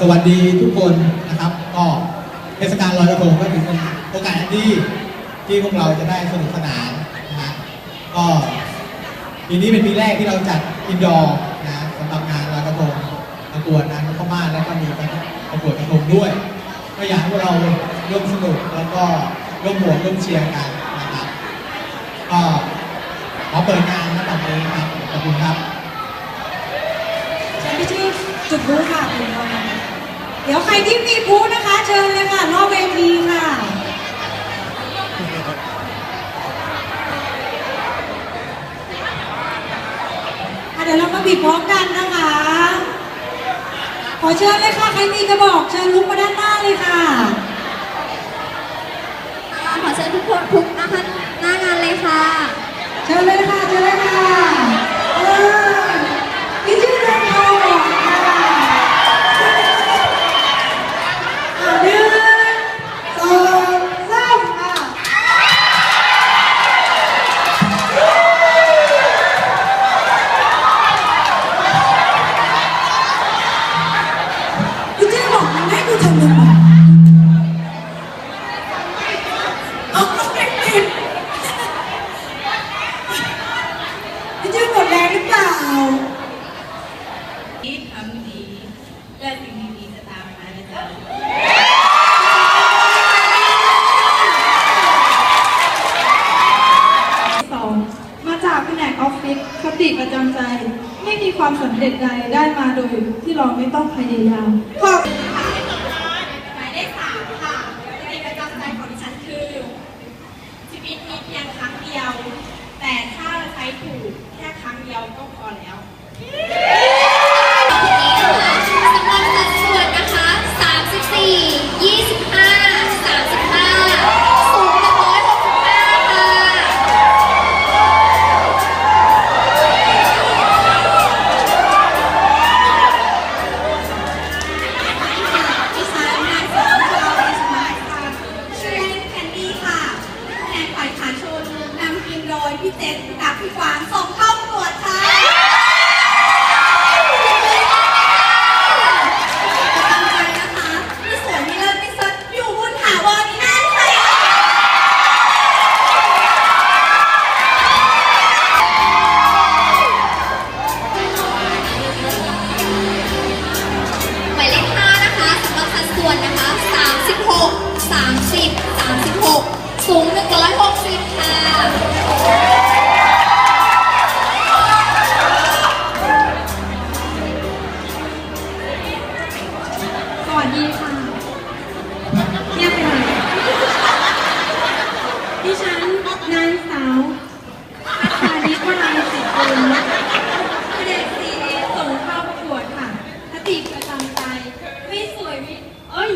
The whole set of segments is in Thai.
สวัสดีทุกคนนะครับ ก็เทศกาลลอยกระทงก็ถือเป็นโอกาสอันดีที่พวกเราจะได้สนุกสนานนะฮะก็ปีนี้เป็นปีแรกที่เราจัดอินดอร์นะสำหรับงานลอยกระทงประกวดนางนพมาศแล้วก็มีการประกวดกระทงด้วย ก็อยากให้พวกเราร่วมสนุกแล้วก็ร่วมโหวตร่วมเชียร์กันนะครับก็ขอเปิดงานนะตอนนี้ครับขอบคุณครับ จุดบูธค่ะคุณพ่อเดี๋ยวใครที่มีบูธนะคะ เชิญเลยค่ะนอกเวทีค่ะอะ เดี๋ยวเรามาบีบพร้อมกันนะคะ ขอเชิญเลยค่ะ ใครมีกระบอกเชิญลุกมาด้านหน้าเลยค่ะ และสิ่งดีๆจะตามมานะจ๊ะสองมาจากแผนกออฟฟิศคติประจำใจ ไม่มีความสำเร็จใดได้มาโดยที่เราไม่ต้องพยายามขอบ หมายเลขสามค่ะในประจำใจของดิฉันคือ ชีวิตมีเพียงครั้งเดียว แต่ถ้าใช้ถูกแค่ครั้งเดียวก็พอแล้ว พี่เจษกับพี่กวางส่งเข้า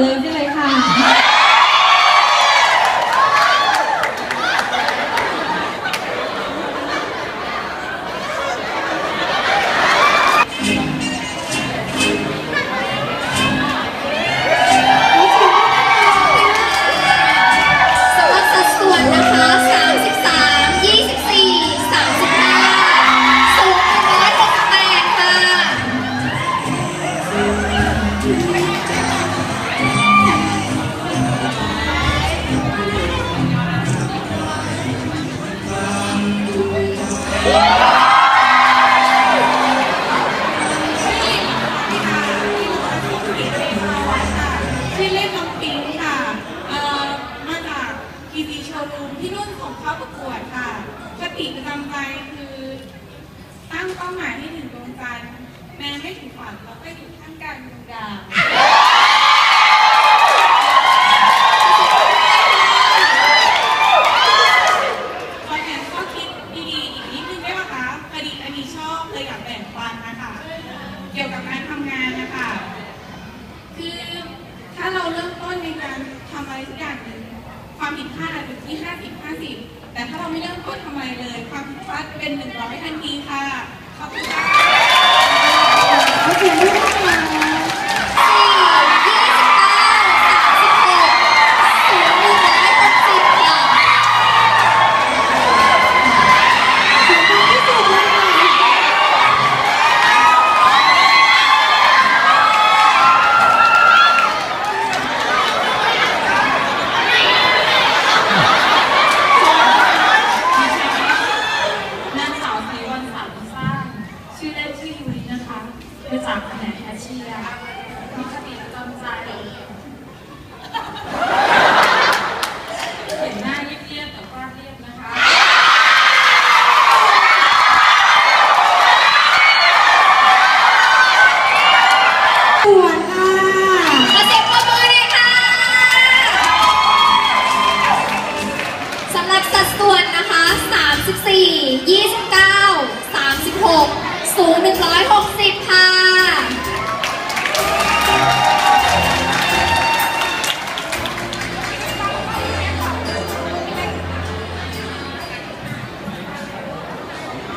าใรูมที่นุ่นส่งเข้าประกวดค่ะคติประจำใจคือ ตั้งเป้าหมายให้ถึงดวงจันทร์แม้ไม่ถึงฝันเราก็อยู่ท่ามกลางดวงดาว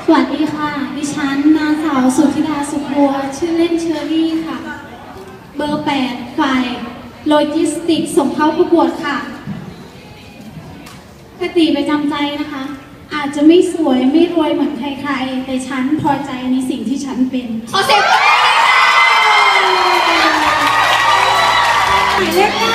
สวัสดีค่ะ ดิฉันนางสาวสุธิดาสุขบัว ชื่อเล่นเชอรี่ค่ะ เบอร์แปดฝ่ายโลจิสติกส่งเข้าประกวดค่ะคติไประจำใจนะคะ อาจจะไม่สวยไม่รวยเหมือนใครๆ แต่ฉันพอใจในสิ่งที่ฉันเป็นขอเสียงปรบมืหมายเลขห้า